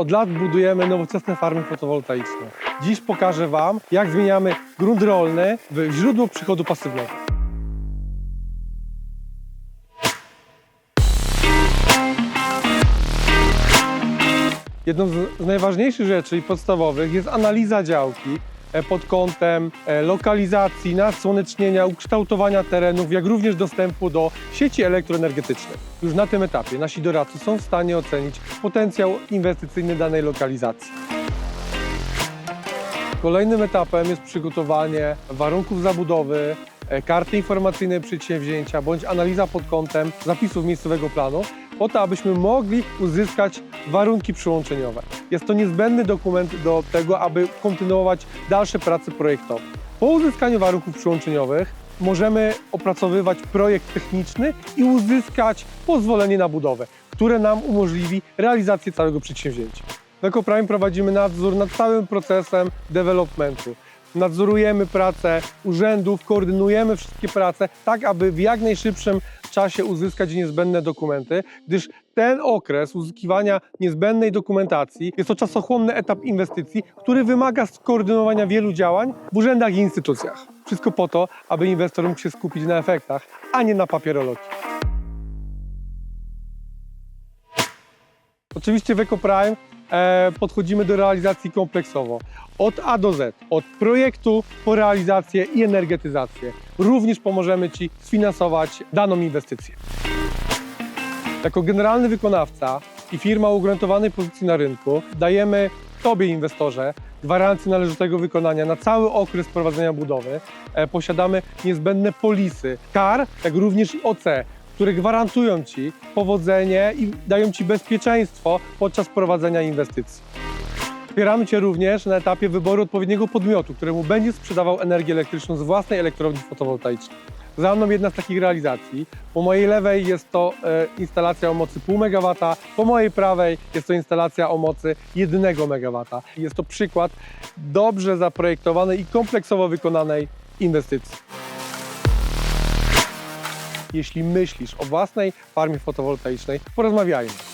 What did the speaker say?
Od lat budujemy nowoczesne farmy fotowoltaiczne. Dziś pokażę Wam, jak zmieniamy grunt rolny w źródło przychodu pasywnego. Jedną z najważniejszych rzeczy i podstawowych jest analiza działki pod kątem e, lokalizacji, nasłonecznienia, ukształtowania terenów, jak również dostępu do sieci elektroenergetycznych. Już na tym etapie nasi doradcy są w stanie ocenić potencjał inwestycyjny danej lokalizacji. Kolejnym etapem jest przygotowanie warunków zabudowy, e, karty informacyjnej przedsięwzięcia bądź analiza pod kątem zapisów miejscowego planu, po to, abyśmy mogli uzyskać warunki przyłączeniowe. Jest to niezbędny dokument do tego, aby kontynuować dalsze prace projektowe. Po uzyskaniu warunków przyłączeniowych możemy opracowywać projekt techniczny i uzyskać pozwolenie na budowę, które nam umożliwi realizację całego przedsięwzięcia. W EcoPrime prowadzimy nadzór nad całym procesem developmentu. Nadzorujemy pracę urzędów, koordynujemy wszystkie prace, tak aby w jak najszybszym czasie uzyskać niezbędne dokumenty, gdyż ten okres uzyskiwania niezbędnej dokumentacji jest to czasochłonny etap inwestycji, który wymaga skoordynowania wielu działań w urzędach i instytucjach. Wszystko po to, aby inwestor mógł się skupić na efektach, a nie na papierologii. Oczywiście w EcoPrime podchodzimy do realizacji kompleksowo. Od A do Z, od projektu po realizację i energetyzację. Również pomożemy Ci sfinansować daną inwestycję. Jako generalny wykonawca i firma o ugruntowanej pozycji na rynku dajemy Tobie, inwestorze, gwarancję należytego wykonania na cały okres prowadzenia budowy. E, posiadamy niezbędne polisy KAR, jak również OC, które gwarantują Ci powodzenie i dają Ci bezpieczeństwo podczas prowadzenia inwestycji. Wspieramy Cię również na etapie wyboru odpowiedniego podmiotu, któremu będzie sprzedawał energię elektryczną z własnej elektrowni fotowoltaicznej. Za mną jedna z takich realizacji. Po mojej lewej jest to e, instalacja o mocy 0,5 MW, po mojej prawej jest to instalacja o mocy 1 MW. Jest to przykład dobrze zaprojektowanej i kompleksowo wykonanej inwestycji. Jeśli myślisz o własnej farmie fotowoltaicznej, porozmawiajmy.